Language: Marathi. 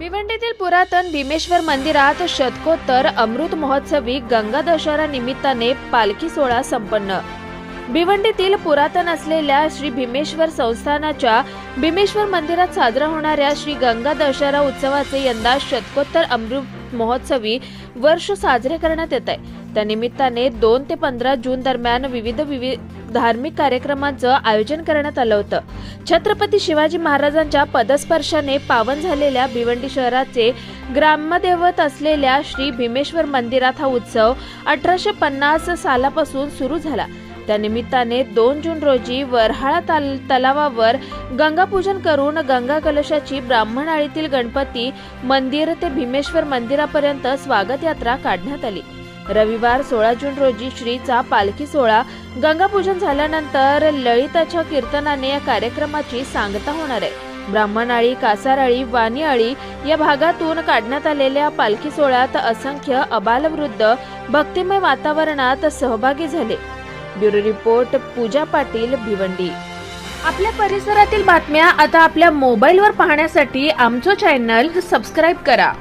भिवंडीतील पुरातन भीमेश्वर मंदिरात शतकोत्तर अमृत महोत्सवी गंगा दशहरा निमित्ताने पालखी सोहळा संपन्न. भिवंडीतील पुरातन असलेल्या श्री भीमेश्वर संस्थानाच्या भीमेश्वर मंदिरात साजरा होणाऱ्या श्री गंगा दशहरा उत्सवाचे यंदा शतकोत्तर अमृत महोत्सवी वर्ष साजरे करण्यात येत आहे. त्यानिमित्ताने दोन ते पंधरा जून दरम्यान विविध विविध धार्मिक कार्यक्रमांचं आयोजन करण्यात आलं होतं. छत्रपती शिवाजी महाराजांच्या पदस्पर्शाने पावन झालेल्या भिवंडी शहराचे ग्रामदैवत असलेल्या श्री भीमेश्वर मंदिरात हा उत्सव अठराशे पन्नास सालापासून सुरू झाला. त्यानिमित्ताने दोन जून रोजी वरहाळा ताल तलावावर गंगापूजन करून गंगा कलशाची ब्राह्मणाळीतील गणपती मंदिर ते भीमेश्वर मंदिरापर्यंत स्वागत यात्रा काढण्यात आली. रविवार सोळा जून रोजी श्रीचा पालखी सोहळा गंगापूजन झाल्यानंतर ललिताच्या कीर्तनाने या कार्यक्रमाची सांगता होणार आहे. ब्राह्मणाळी कासाराळी वाणीआळी या भागातून काढण्यात आलेल्या पालखी सोहळ्यात असंख्य अबालवृद्ध भक्तिमय वातावरणात सहभागी झाले. Bureau report Pooja Patil Bhiwandi. आपल्या परिसरातील बातम्या आता आपल्या मोबाईलवर पाहण्यासाठी आमचं चॅनल सबस्क्राईब करा.